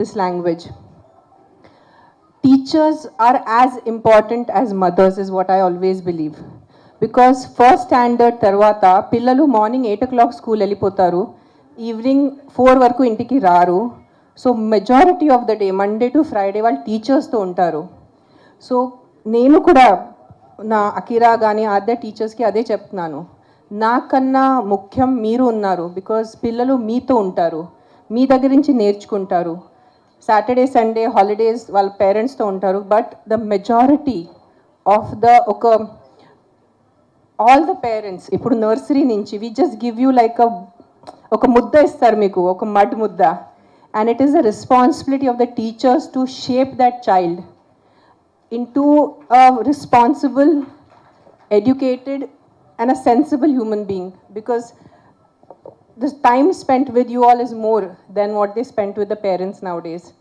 this language. Teachers are as important as mothers, is what I always believe. Because first standard తర్వాత పిల్లలు morning eight o'clock school వెళ్ళిపోతారు. Evening four వరకు ఇంటికి రారు. So majority of the day Monday to Friday వాళ్ళు టీచర్స్తో ఉంటారు. So నేను కూడా నా అకిరా కానీ అదే టీచర్స్కి అదే చెప్తున్నాను. నాకన్నా ముఖ్యం మీరు ఉన్నారు. బికాజ్ పిల్లలు మీతో ఉంటారు. మీ దగ్గర నుంచి నేర్చుకుంటారు. సాటర్డే సండే హాలిడేస్ వాళ్ళ పేరెంట్స్తో ఉంటారు. But the majority of the ఒక ఆల్ ద పేరెంట్స్ ఇప్పుడు నర్సరీ నుంచి we just give you like a ఒక ముద్ద ఇస్తారు మీకు ఒక మడ్ ముద్ద. And it is the responsibility of the teachers to shape that child into a responsible educated and a sensible human being because the time spent with you all is more than what they spent with the parents nowadays.